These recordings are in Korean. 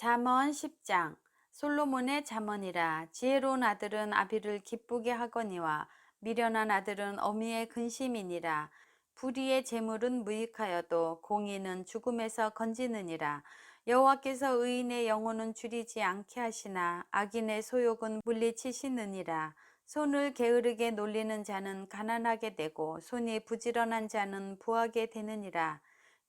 잠언 10장 솔로몬의 잠언이라. 지혜로운 아들은 아비를 기쁘게 하거니와 미련한 아들은 어미의 근심이니라. 불의의 재물은 무익하여도 공의는 죽음에서 건지느니라. 여호와께서 의인의 영혼은 줄이지 않게 하시나 악인의 소욕은 물리치시느니라. 손을 게으르게 놀리는 자는 가난하게 되고 손이 부지런한 자는 부하게 되느니라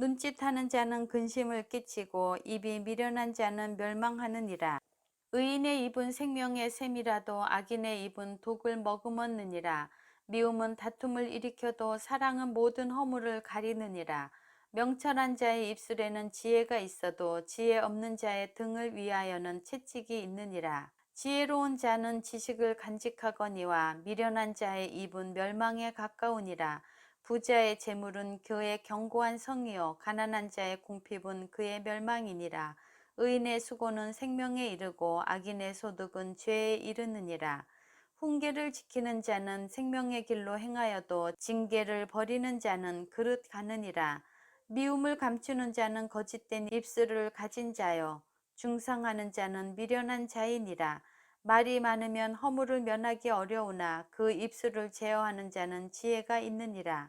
눈짓하는 자는 근심을 끼치고 입이 미련한 자는 멸망하느니라. 의인의 입은 생명의 샘이라도 악인의 입은 독을 머금었느니라. 미움은 다툼을 일으켜도 사랑은 모든 허물을 가리느니라. 명철한 자의 입술에는 지혜가 있어도 지혜 없는 자의 등을 위하여는 채찍이 있느니라. 지혜로운 자는 지식을 간직하거니와 미련한 자의 입은 멸망에 가까우니라. 부자의 재물은 그의 견고한 성이요 가난한 자의 궁핍은 그의 멸망이니라. 의인의 수고는 생명에 이르고 악인의 소득은 죄에 이르느니라. 훈계를 지키는 자는 생명의 길로 행하여도 징계를 버리는 자는 그릇 가느니라. 미움을 감추는 자는 거짓된 입술을 가진 자요. 중상하는 자는 미련한 자이니라. 말이 많으면 허물을 면하기 어려우나 그 입술을 제어하는 자는 지혜가 있느니라.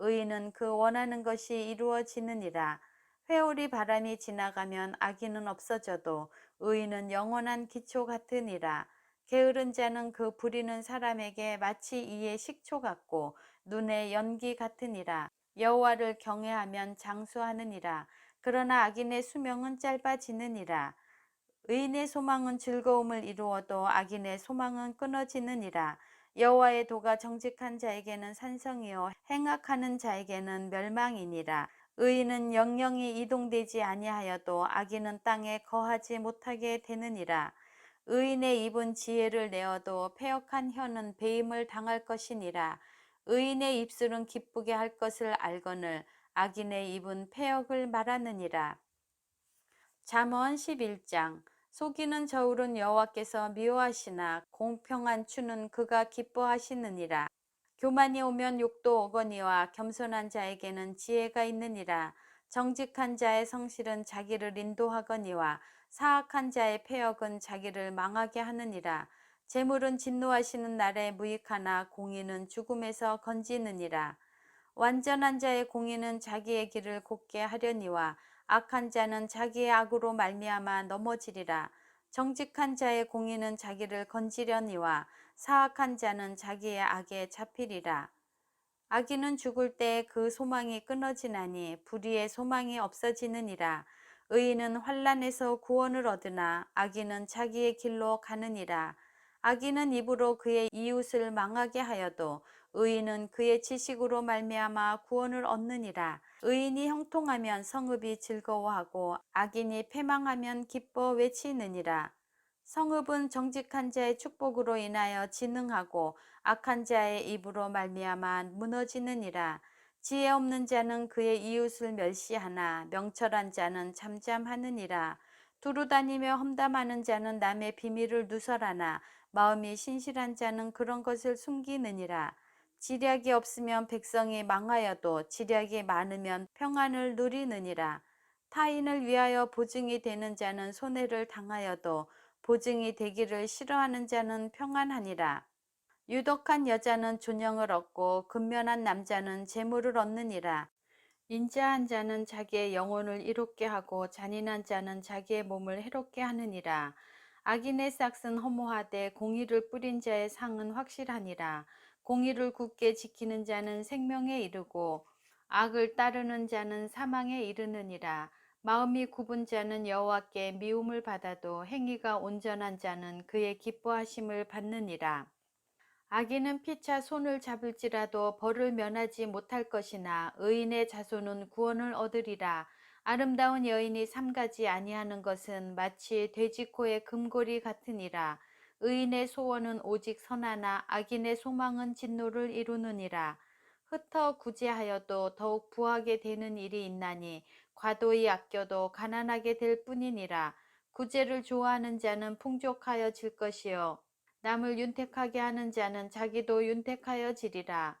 의인은 그 원하는 것이 이루어지느니라. 회오리 바람이 지나가면 악인은 없어져도 의인은 영원한 기초 같으니라. 게으른 자는 그 부리는 사람에게 마치 이의 식초 같고 눈의 연기 같으니라. 여호와를 경외하면 장수하느니라. 그러나 악인의 수명은 짧아지느니라. 의인의 소망은 즐거움을 이루어도 악인의 소망은 끊어지느니라. 여호와의 도가 정직한 자에게는 산성이요 행악하는 자에게는 멸망이니라. 의인은 영영이 이동되지 아니하여도 악인은 땅에 거하지 못하게 되느니라. 의인의 입은 지혜를 내어도 패역한 혀는 배임을 당할 것이니라. 의인의 입술은 기쁘게 할 것을 알거늘 악인의 입은 패역을 말하느니라. 잠언 11장 속이는 저울은 여호와께서 미워하시나 공평한 추는 그가 기뻐하시느니라. 교만이 오면 욕도 오거니와 겸손한 자에게는 지혜가 있느니라. 정직한 자의 성실은 자기를 인도하거니와 사악한 자의 폐역은 자기를 망하게 하느니라. 재물은 진노하시는 날에 무익하나 공의는 죽음에서 건지느니라. 완전한 자의 공의는 자기의 길을 곱게 하려니와 악한 자는 자기의 악으로 말미암아 넘어지리라. 정직한 자의 공의는 자기를 건지려니와 사악한 자는 자기의 악에 잡히리라. 악인은 죽을 때 그 소망이 끊어지나니 불의의 소망이 없어지느니라. 의인은 환란에서 구원을 얻으나 악인은 자기의 길로 가느니라. 악인은 입으로 그의 이웃을 망하게 하여도 의인은 그의 지식으로 말미암아 구원을 얻느니라. 의인이 형통하면 성읍이 즐거워하고 악인이 패망하면 기뻐 외치느니라. 성읍은 정직한 자의 축복으로 인하여 진흥하고 악한 자의 입으로 말미암아 무너지느니라. 지혜 없는 자는 그의 이웃을 멸시하나 명철한 자는 잠잠하느니라. 두루 다니며 험담하는 자는 남의 비밀을 누설하나 마음이 신실한 자는 그런 것을 숨기느니라. 지략이 없으면 백성이 망하여도 지략이 많으면 평안을 누리느니라. 타인을 위하여 보증이 되는 자는 손해를 당하여도 보증이 되기를 싫어하는 자는 평안하니라. 유덕한 여자는 존영을 얻고 근면한 남자는 재물을 얻느니라. 인자한 자는 자기의 영혼을 이롭게 하고 잔인한 자는 자기의 몸을 해롭게 하느니라. 악인의 싹은 허무하되 공의를 뿌린 자의 상은 확실하니라. 공의를 굳게 지키는 자는 생명에 이르고 악을 따르는 자는 사망에 이르느니라. 마음이 굽은 자는 여호와께 미움을 받아도 행위가 온전한 자는 그의 기뻐하심을 받느니라. 악인은 피차 손을 잡을지라도 벌을 면하지 못할 것이나 의인의 자손은 구원을 얻으리라. 아름다운 여인이 삼가지 아니하는 것은 마치 돼지코의 금고리 같으니라. 의인의 소원은 오직 선하나 악인의 소망은 진노를 이루느니라. 흩어 구제하여도 더욱 부하게 되는 일이 있나니 과도히 아껴도 가난하게 될 뿐이니라. 구제를 좋아하는 자는 풍족하여 질 것이요. 남을 윤택하게 하는 자는 자기도 윤택하여 지리라.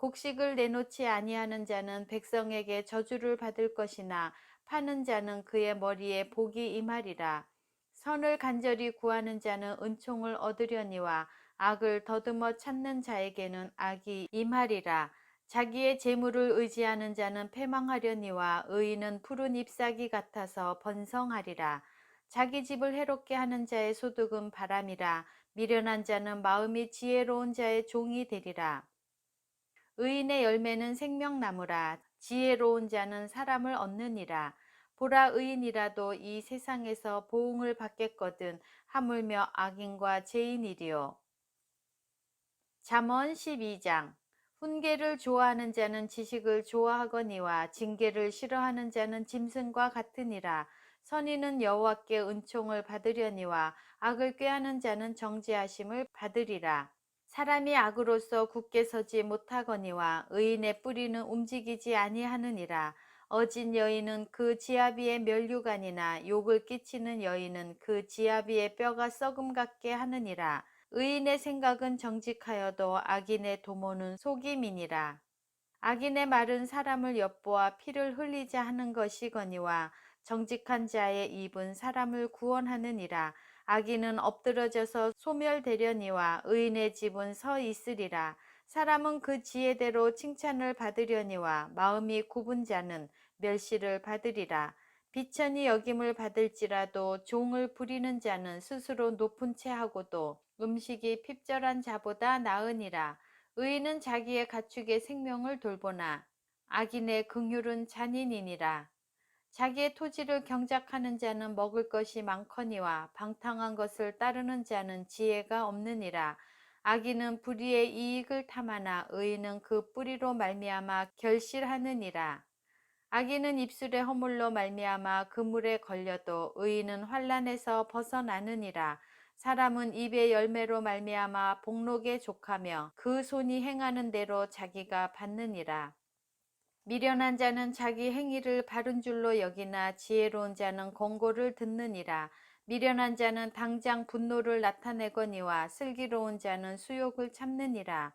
곡식을 내놓지 아니하는 자는 백성에게 저주를 받을 것이나 파는 자는 그의 머리에 복이 임하리라. 선을 간절히 구하는 자는 은총을 얻으려니와 악을 더듬어 찾는 자에게는 악이 임하리라. 자기의 재물을 의지하는 자는 패망하려니와 의인은 푸른 잎사귀 같아서 번성하리라. 자기 집을 해롭게 하는 자의 소득은 바람이라. 미련한 자는 마음이 지혜로운 자의 종이 되리라. 의인의 열매는 생명나무라. 지혜로운 자는 사람을 얻느니라. 보라 의인이라도 이 세상에서 보응을 받겠거든 하물며 악인과 죄인이리요. 잠언 12장 훈계를 좋아하는 자는 지식을 좋아하거니와 징계를 싫어하는 자는 짐승과 같으니라. 선인은 여호와께 은총을 받으려니와 악을 꾀하는 자는 정죄하심을 받으리라. 사람이 악으로서 굳게 서지 못하거니와 의인의 뿌리는 움직이지 아니하느니라. 어진 여인은 그 지아비의 멸류관이나 욕을 끼치는 여인은 그 지아비의 뼈가 썩음 같게 하느니라. 의인의 생각은 정직하여도 악인의 도모는 속임이니라. 악인의 말은 사람을 엿보아 피를 흘리자 하는 것이거니와 정직한 자의 입은 사람을 구원하느니라. 악인은 엎드러져서 소멸되려니와 의인의 집은 서 있으리라. 사람은 그 지혜대로 칭찬을 받으려니와 마음이 굽은 자는 멸시를 받으리라. 비천이 여김을 받을지라도 종을 부리는 자는 스스로 높은 채 하고도 음식이 핍절한 자보다 나으니라. 의인은 자기의 가축의 생명을 돌보나 악인의 긍휼은 잔인이니라. 자기의 토지를 경작하는 자는 먹을 것이 많거니와 방탕한 것을 따르는 자는 지혜가 없느니라. 악인은 불의의 이익을 탐하나 의인은 그 뿌리로 말미암아 결실하느니라. 악인은 입술에 허물로 말미암아 그물에 걸려도 의인은 환란에서 벗어나느니라. 사람은 입의 열매로 말미암아 복록에 족하며 그 손이 행하는 대로 자기가 받느니라. 미련한 자는 자기 행위를 바른 줄로 여기나 지혜로운 자는 권고를 듣느니라. 미련한 자는 당장 분노를 나타내거니와 슬기로운 자는 수욕을 참느니라.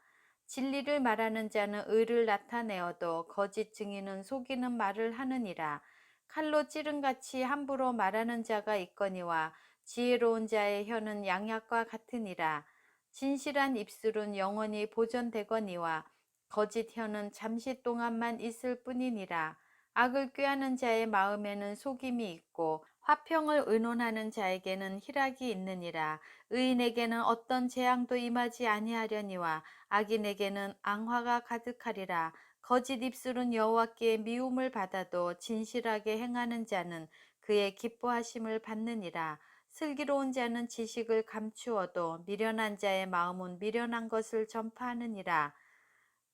진리를 말하는 자는 의를 나타내어도 거짓 증인은 속이는 말을 하느니라. 칼로 찌른 같이 함부로 말하는 자가 있거니와 지혜로운 자의 혀는 양약과 같으니라. 진실한 입술은 영원히 보존되거니와 거짓 혀는 잠시 동안만 있을 뿐이니라. 악을 꾀하는 자의 마음에는 속임이 있고 화평을 의논하는 자에게는 희락이 있느니라. 의인에게는 어떤 재앙도 임하지 아니하려니와 악인에게는 앙화가 가득하리라. 거짓 입술은 여호와께 미움을 받아도 진실하게 행하는 자는 그의 기뻐하심을 받느니라. 슬기로운 자는 지식을 감추어도 미련한 자의 마음은 미련한 것을 전파하느니라.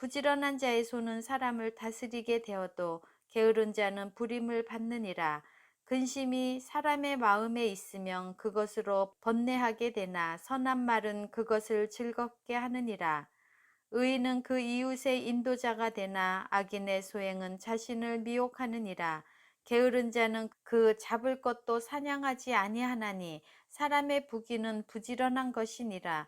부지런한 자의 손은 사람을 다스리게 되어도 게으른 자는 부림을 받느니라. 근심이 사람의 마음에 있으면 그것으로 번뇌하게 되나 선한 말은 그것을 즐겁게 하느니라. 의인은 그 이웃의 인도자가 되나 악인의 소행은 자신을 미혹하느니라. 게으른 자는 그 잡을 것도 사냥하지 아니하나니 사람의 부기는 부지런한 것이니라.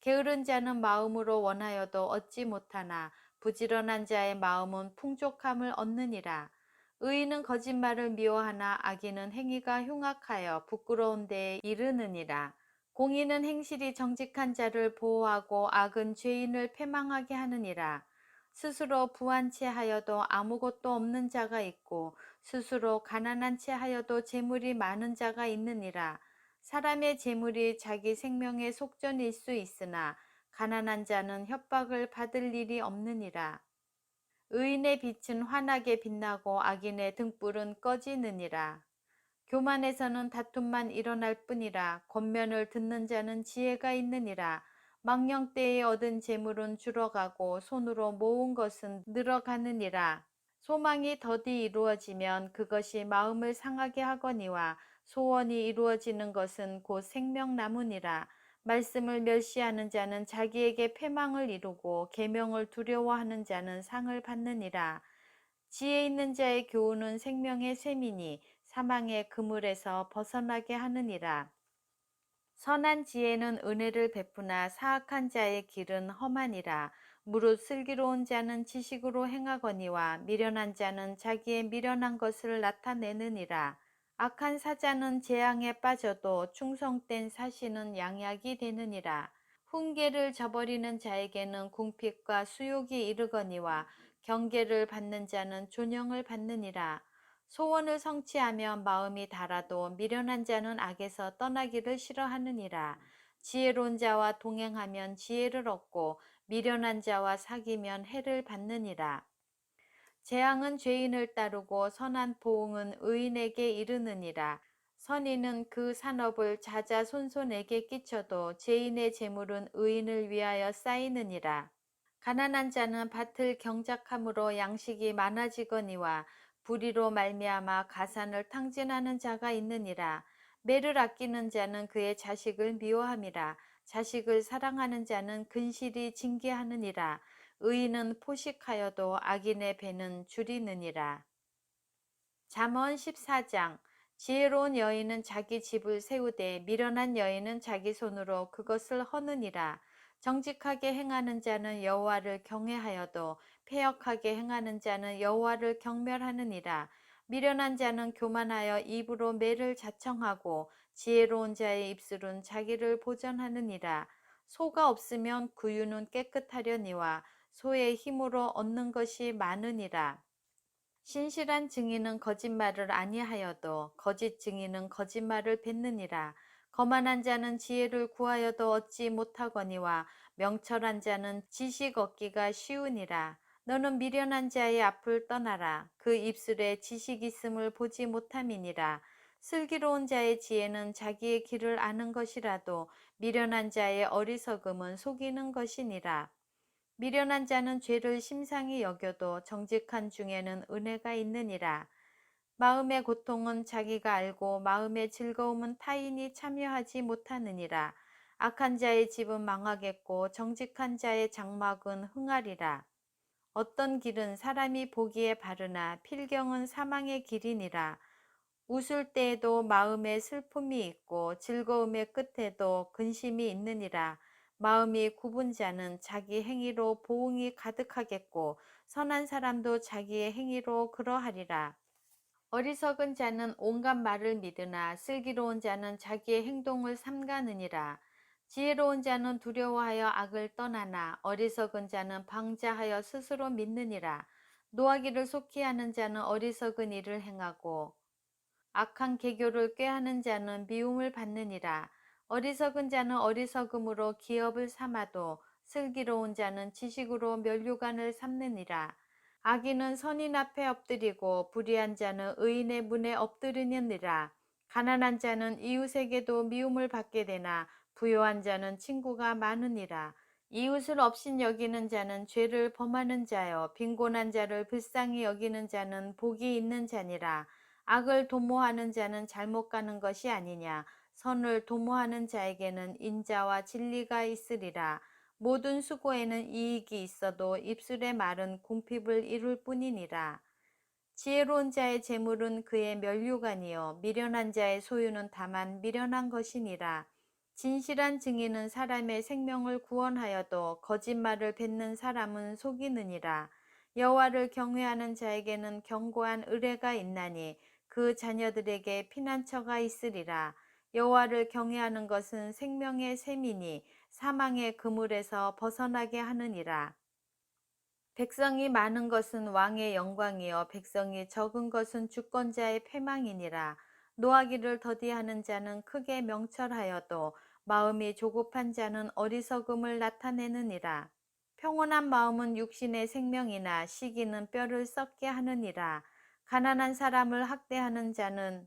게으른 자는 마음으로 원하여도 얻지 못하나 부지런한 자의 마음은 풍족함을 얻느니라. 의인은 거짓말을 미워하나 악인은 행위가 흉악하여 부끄러운 데에 이르느니라. 공의는 행실이 정직한 자를 보호하고 악은 죄인을 패망하게 하느니라. 스스로 부한 채 하여도 아무것도 없는 자가 있고 스스로 가난한 채 하여도 재물이 많은 자가 있느니라. 사람의 재물이 자기 생명의 속전일 수 있으나 가난한 자는 협박을 받을 일이 없느니라. 의인의 빛은 환하게 빛나고 악인의 등불은 꺼지느니라. 교만에서는 다툼만 일어날 뿐이라 겉면을 듣는 자는 지혜가 있느니라. 망령 때에 얻은 재물은 줄어가고 손으로 모은 것은 늘어가느니라. 소망이 더디 이루어지면 그것이 마음을 상하게 하거니와 소원이 이루어지는 것은 곧 생명나무니라. 말씀을 멸시하는 자는 자기에게 패망을 이루고 계명을 두려워하는 자는 상을 받느니라. 지혜 있는 자의 교훈은 생명의 셈이니 사망의 그물에서 벗어나게 하느니라. 선한 지혜는 은혜를 베푸나 사악한 자의 길은 험하니라. 무릇 슬기로운 자는 지식으로 행하거니와 미련한 자는 자기의 미련한 것을 나타내느니라. 악한 사자는 재앙에 빠져도 충성된 사신은 양약이 되느니라. 훈계를 저버리는 자에게는 궁핍과 수욕이 이르거니와 경계를 받는 자는 존영을 받느니라. 소원을 성취하면 마음이 달아도 미련한 자는 악에서 떠나기를 싫어하느니라. 지혜로운 자와 동행하면 지혜를 얻고 미련한 자와 사귀면 해를 받느니라. 재앙은 죄인을 따르고 선한 보응은 의인에게 이르느니라. 선인은 그 산업을 자자 손손에게 끼쳐도 죄인의 재물은 의인을 위하여 쌓이느니라. 가난한 자는 밭을 경작함으로 양식이 많아지거니와 불의로 말미암아 가산을 탕진하는 자가 있느니라. 매를 아끼는 자는 그의 자식을 미워함이라. 자식을 사랑하는 자는 근실이 징계하느니라. 의인은 포식하여도 악인의 배는 줄이느니라. 잠언 14장 지혜로운 여인은 자기 집을 세우되 미련한 여인은 자기 손으로 그것을 허느니라. 정직하게 행하는 자는 여호와를 경외하여도 폐역하게 행하는 자는 여호와를 경멸하느니라. 미련한 자는 교만하여 입으로 매를 자청하고 지혜로운 자의 입술은 자기를 보전하느니라. 소가 없으면 구유는 깨끗하려니와 소의 힘으로 얻는 것이 많으니라. 신실한 증인은 거짓말을 아니하여도 거짓 증인은 거짓말을 뱉느니라. 거만한 자는 지혜를 구하여도 얻지 못하거니와 명철한 자는 지식 얻기가 쉬우니라. 너는 미련한 자의 앞을 떠나라. 그 입술에 지식 있음을 보지 못함이니라. 슬기로운 자의 지혜는 자기의 길을 아는 것이라도 미련한 자의 어리석음은 속이는 것이니라. 미련한 자는 죄를 심상히 여겨도 정직한 중에는 은혜가 있느니라. 마음의 고통은 자기가 알고 마음의 즐거움은 타인이 참여하지 못하느니라. 악한 자의 집은 망하겠고 정직한 자의 장막은 흥하리라. 어떤 길은 사람이 보기에 바르나 필경은 사망의 길이니라. 웃을 때에도 마음에 슬픔이 있고 즐거움의 끝에도 근심이 있느니라. 마음이 굽은 자는 자기 행위로 보응이 가득하겠고 선한 사람도 자기의 행위로 그러하리라. 어리석은 자는 온갖 말을 믿으나 슬기로운 자는 자기의 행동을 삼가느니라. 지혜로운 자는 두려워하여 악을 떠나나 어리석은 자는 방자하여 스스로 믿느니라. 노하기를 속히 하는 자는 어리석은 일을 행하고 악한 계교를 꾀하는 자는 미움을 받느니라. 어리석은 자는 어리석음으로 기업을 삼아도 슬기로운 자는 지식으로 면류관을 삼느니라. 악인은 선인 앞에 엎드리고 불의한 자는 의인의 문에 엎드리느니라. 가난한 자는 이웃에게도 미움을 받게 되나 부요한 자는 친구가 많으니라. 이웃을 업신 여기는 자는 죄를 범하는 자여 빈곤한 자를 불쌍히 여기는 자는 복이 있는 자니라. 악을 도모하는 자는 잘못 가는 것이 아니냐. 선을 도모하는 자에게는 인자와 진리가 있으리라. 모든 수고에는 이익이 있어도 입술의 말은 궁핍을 이룰 뿐이니라. 지혜로운 자의 재물은 그의 멸류관이요 미련한 자의 소유는 다만 미련한 것이니라. 진실한 증인은 사람의 생명을 구원하여도 거짓말을 뱉는 사람은 속이느니라. 여호와를 경외하는 자에게는 견고한 의뢰가 있나니 그 자녀들에게 피난처가 있으리라. 여호와를 경외하는 것은 생명의 셈이니 사망의 그물에서 벗어나게 하느니라. 백성이 많은 것은 왕의 영광이요 백성이 적은 것은 주권자의 패망이니라. 노하기를 더디하는 자는 크게 명철하여도 마음이 조급한 자는 어리석음을 나타내느니라. 평온한 마음은 육신의 생명이나 시기는 뼈를 썩게 하느니라. 가난한 사람을 학대하는 자는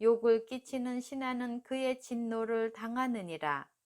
욕을 끼치는 신하는 그의 진노를 당하느니라.